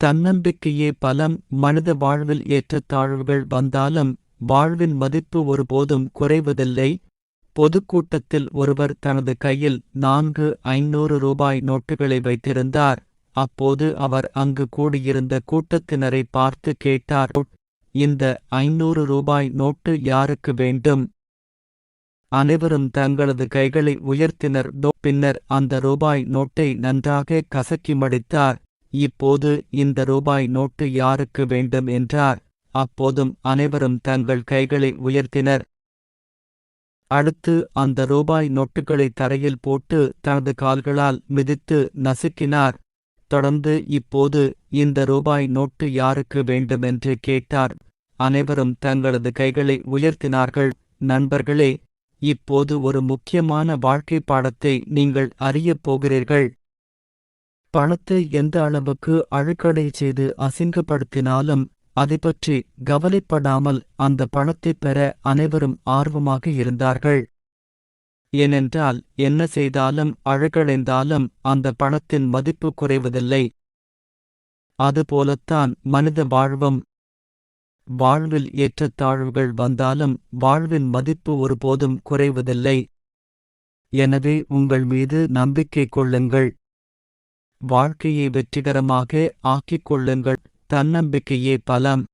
தன்னம்பிக்கையே பலம் மனித வாழ்வில் ஏற்றத்தாழ்வுகள் வந்தாலும் வாழ்வின் மதிப்பு ஒருபோதும் குறைவதில்லை. பொதுக்கூட்டத்தில் ஒருவர் தனது கையில் நான்கு ஐநூறு ரூபாய் நோட்டுகளை வைத்திருந்தார். அப்போது அவர் அங்கு கூடியிருந்த கூட்டத்தினரை பார்த்து கேட்டார் இந்த ஐநூறு ரூபாய் நோட்டு யாருக்கு வேண்டும்? அனைவரும் தங்களது கைகளை உயர்த்தினர். பின்னர் அந்த ரூபாய் நோட்டை நன்றாக கசக்கி மடித்தார். இப்போது இந்த ரூபாய் நோட்டு யாருக்கு வேண்டும் என்றார்? அப்போதும் அனைவரும் தங்கள் கைகளை உயர்த்தினர். அடுத்து அந்த ரூபாய் நோட்டுகளை தரையில் போட்டு தனது கால்களால் மிதித்து நசுக்கினார். தொடர்ந்து இப்போது இந்த ரூபாய் நோட்டு யாருக்கு வேண்டுமென்று கேட்டார். அனைவரும் தங்களது கைகளை உயர்த்தினார்கள். நண்பர்களே இப்போது ஒரு முக்கியமான வாழ்க்கை பாடத்தை நீங்கள் அறியப் போகிறீர்கள். பணத்தை எந்த அளவுக்கு அழுக்கடை செய்து அசிங்கப்படுத்தினாலும் அதை பற்றி கவலைப்படாமல் அந்த பணத்தைப் பெற அனைவரும் ஆர்வமாக இருந்தார்கள். ஏனென்றால் என்ன செய்தாலும் அழகடைந்தாலும் அந்த பணத்தின் மதிப்பு குறைவதில்லை. அதுபோலத்தான் மனித வாழ்வும். வாழ்வில் ஏற்றத்தாழ்வுகள் வந்தாலும் வாழ்வின் மதிப்பு ஒருபோதும் குறைவதில்லை. எனவே உங்கள் மீது நம்பிக்கை கொள்ளுங்கள். வாழ்க்கையை வெற்றிகரமாக ஆக்கிக் கொள்ளுங்கள். தன்னம்பிக்கையே பலம்.